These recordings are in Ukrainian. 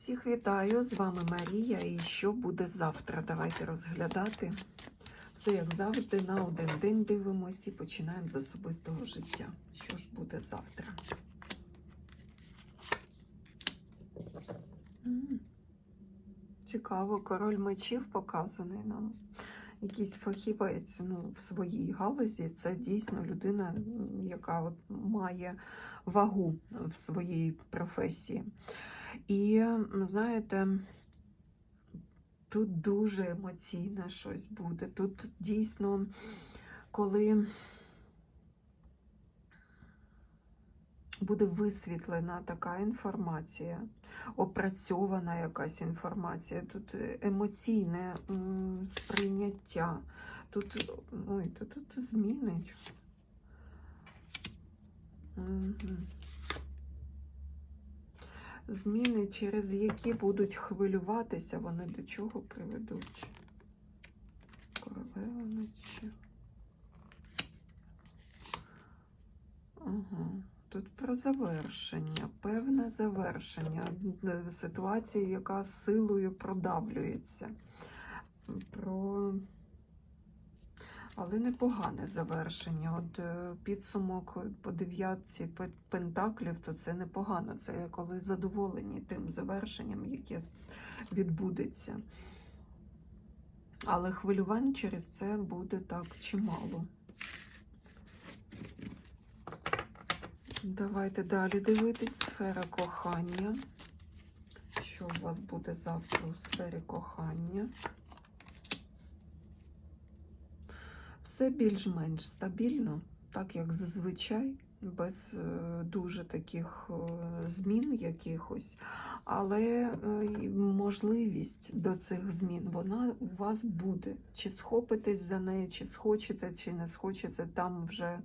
Всіх вітаю! З вами Марія. І що буде завтра? Давайте розглядати. Все як завжди, на один день дивимось і починаємо з особистого життя. Що ж буде завтра? Цікаво, король мечів показаний нам. Якийсь фахівець ну, в своїй галузі. Це дійсно людина, яка от має вагу в своїй професії. І знаєте, тут дуже емоційне щось буде. Тут дійсно, коли буде висвітлена така інформація, опрацьована якась інформація, тут емоційне сприйняття, тут, ой, тут, тут зміни. Мгм зміни, через які будуть хвилюватися, вони до чого приведуть? Королева мечів. Ага. Тут про завершення, певне завершення е, ситуації, яка силою продавлюється. Про але непогане завершення. От е, підсумок по дев'ятці пентаклів, то це непогано. Це коли задоволені тим завершенням, яке відбудеться. Але хвилювань через це буде так чимало. Давайте далі дивитись. Сфера кохання. Що у вас буде завтра у сфері кохання? Все більш-менш стабільно, так як зазвичай, без е, дуже таких е, змін якихось, але е, можливість до цих змін вона у вас буде. Чи схопитесь за неї, чи схочете, чи не схочете, там вже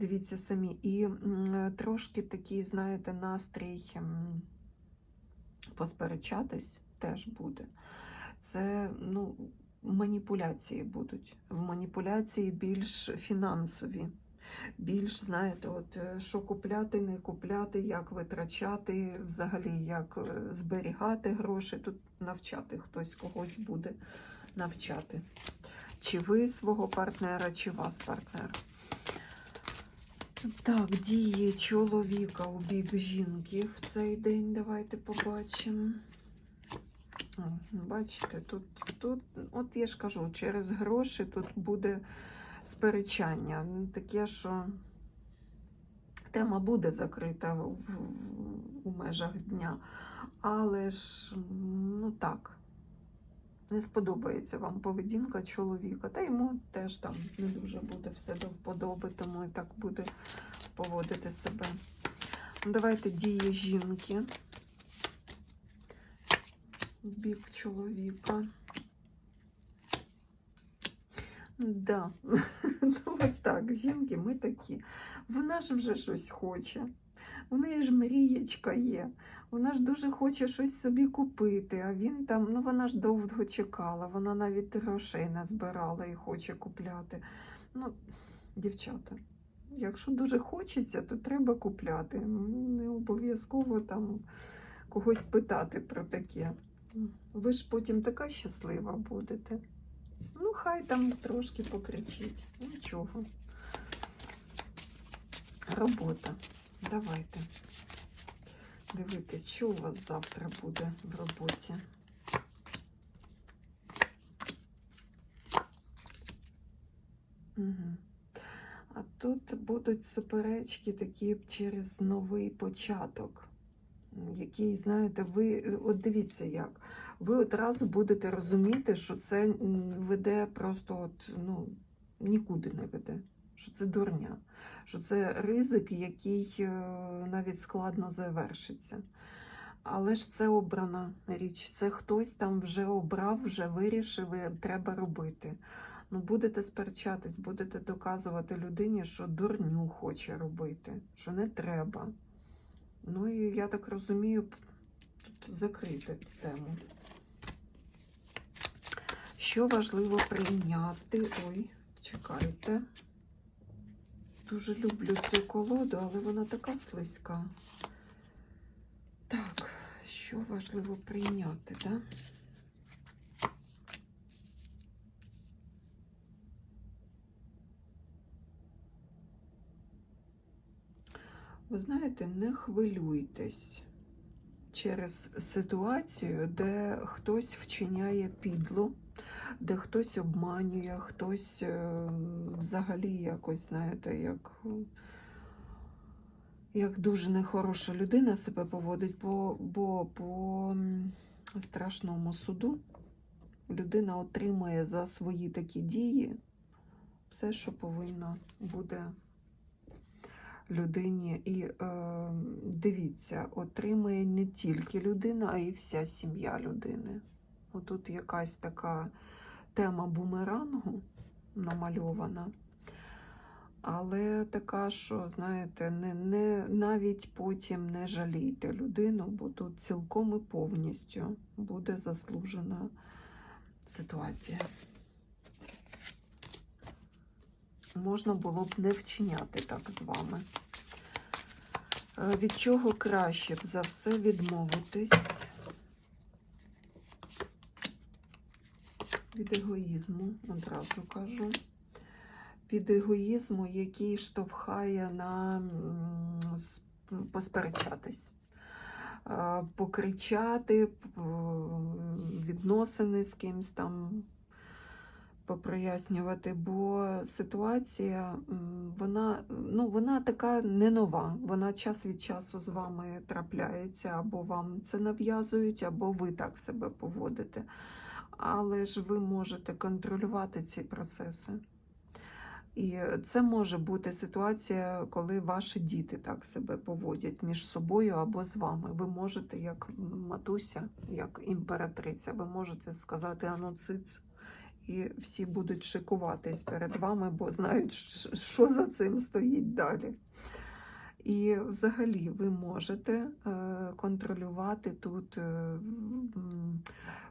дивіться самі. І трошки такий, знаєте, настрій посперечатись теж буде. Це, ну, маніпуляції будуть. В Маніпуляції більш фінансові, більш, знаєте, от е, що купляти, не купляти, як витрачати, взагалі, як е, зберігати гроші. Тут навчати хтось когось буде навчати. Чи ви свого партнера, чи вас партнер. Так, дії чоловіка у бік жінки в цей день. Давайте побачимо. Бачите, тут, тут, от я ж кажу, через гроші тут буде сперечання. Таке, що тема буде закрита в- у межах дня. Але ж, ну так, не сподобається вам поведінка чоловіка. Та йому теж там не дуже буде все до вподоби, тому і так буде поводити себе. Давайте дії жінки в бік чоловіка. Да. ну от так, жінки, ми такі. Вона ж вже щось хоче. У неї ж мрієчка є. Вона ж дуже хоче щось собі купити, а він там, ну вона ж довго чекала, вона навіть грошей не збирала і хоче купляти. Ну, дівчата, якщо дуже хочеться, то треба купляти. Не обов'язково там когось питати про таке. Ви ж потім така щаслива будете. Ну, хай там трошки покричить. Нічого. Робота. Давайте. Дивитись, що у вас завтра буде в роботі. Угу. А тут будуть суперечки такі через новий початок, який, знаєте, ви от дивіться як. Ви одразу будете розуміти, що це веде просто от, ну, нікуди не веде. Що це дурня, що це ризик, який е, навіть складно завершиться. Але ж це обрана річ. Це хтось там вже обрав, вже вирішив, і треба робити. Ну, будете сперечатись, будете доказувати людині, що дурню хоче робити, що не треба. Ну і я так розумію, тут закрити тему. Що важливо прийняти? Ой, чекайте. Дуже люблю цю колоду, але вона така слизька. Так, Що важливо прийняти, так? Да? Ви знаєте, не хвилюйтесь через ситуацію, де хтось вчиняє підло, де хтось обманює, хтось е, взагалі якось, знаєте, як, як дуже нехороша людина себе поводить, бо, бо по страшному суду людина отримує за свої такі дії все, що повинно буде людині. І е, дивіться, отримує не тільки людина, а й вся сім'я людини. Отут якась така тема бумерангу намальована. Але така, що, знаєте, не, не, навіть потім не жалійте людину, бо тут цілком і повністю буде заслужена ситуація. Можна було б не вчиняти так з вами. Е, Від чого краще б за все відмовитись? Від егоїзму, одразу кажу. Від егоїзму, який штовхає на посперечатись, е, покричати, відносини з кимсь там попрояснювати, бо ситуація вона, ну, вона така не нова. Вона час від часу з вами трапляється, або вам це нав'язують, або ви так себе поводите. Але ж ви можете контролювати ці процеси. І це може бути ситуація, коли ваші діти так себе поводять між собою або з вами. Ви можете, як матуся, як імператриця, ви можете сказати ану і всі будуть шикуватись перед вами, бо знають, що за цим стоїть далі. І взагалі ви можете е, контролювати тут е,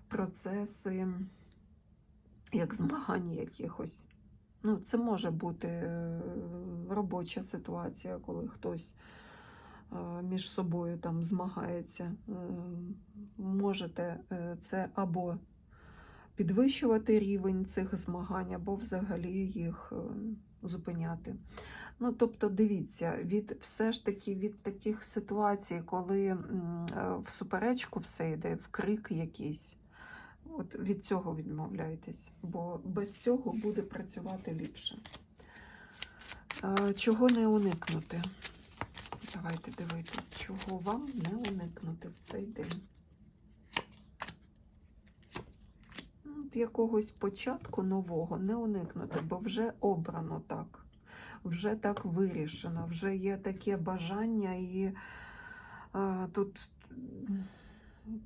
процеси як змагань якихось. Ну, це може бути е, робоча ситуація, коли хтось між собою там змагається. Можете це або підвищувати рівень цих змагань, або взагалі їх е, зупиняти. Ну, тобто, дивіться, від все ж таки від таких ситуацій, коли е, в суперечку все йде, в крик якийсь. От від цього відмовляйтесь, бо без цього буде працювати ліпше. Е, Чого не уникнути? Давайте дивитись, чого вам не уникнути в цей день. Ну, От якогось початку нового не уникнути, бо вже обрано так, вже так вирішено, вже є таке бажання, і е, тут,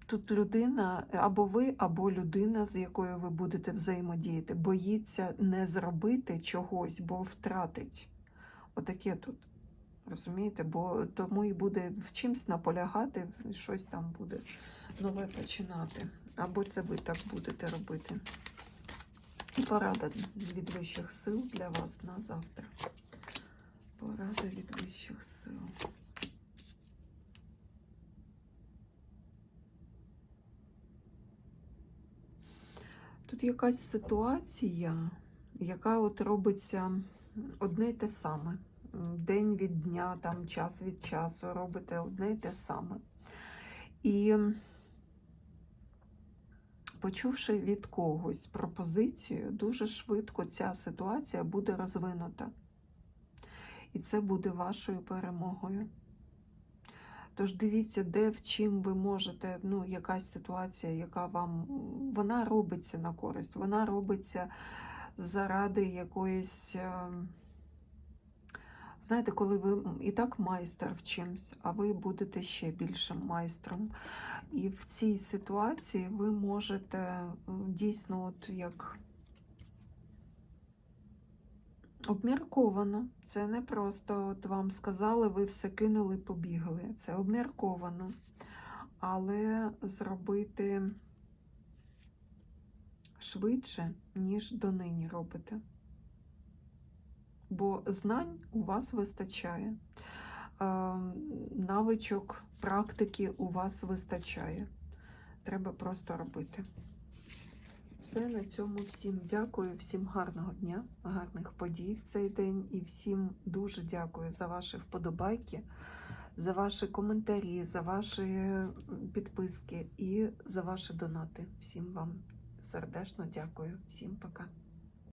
тут людина, або ви, або людина, з якою ви будете взаємодіяти, боїться не зробити чогось, бо втратить. Отаке тут. Розумієте? Бо тому і буде в чимсь наполягати, щось там буде нове починати. Або це ви так будете робити. І порада від вищих сил для вас на завтра. Порада від вищих сил. Тут якась ситуація, яка от робиться одне й те саме. День від дня, там, час від часу робите одне й те саме. І почувши від когось пропозицію, дуже швидко ця ситуація буде розвинута. І це буде вашою перемогою. Тож дивіться, де в чим ви можете, ну, якась ситуація, яка вам вона робиться на користь, вона робиться заради якоїсь. Знаєте, коли ви і так майстер в чимсь, а ви будете ще більшим майстром. І в цій ситуації ви можете дійсно, от як обмірковано. Це не просто от вам сказали, ви все кинули, побігли. Це обмірковано. Але зробити швидше, ніж донині робите. Бо знань у вас вистачає. навичок, практики у вас вистачає. Треба просто робити. Все на цьому всім дякую, всім гарного дня, гарних подій в цей день і всім дуже дякую за ваші вподобайки, за ваші коментарі, за ваші підписки і за ваші донати. Всім вам сердечно дякую. Всім пока.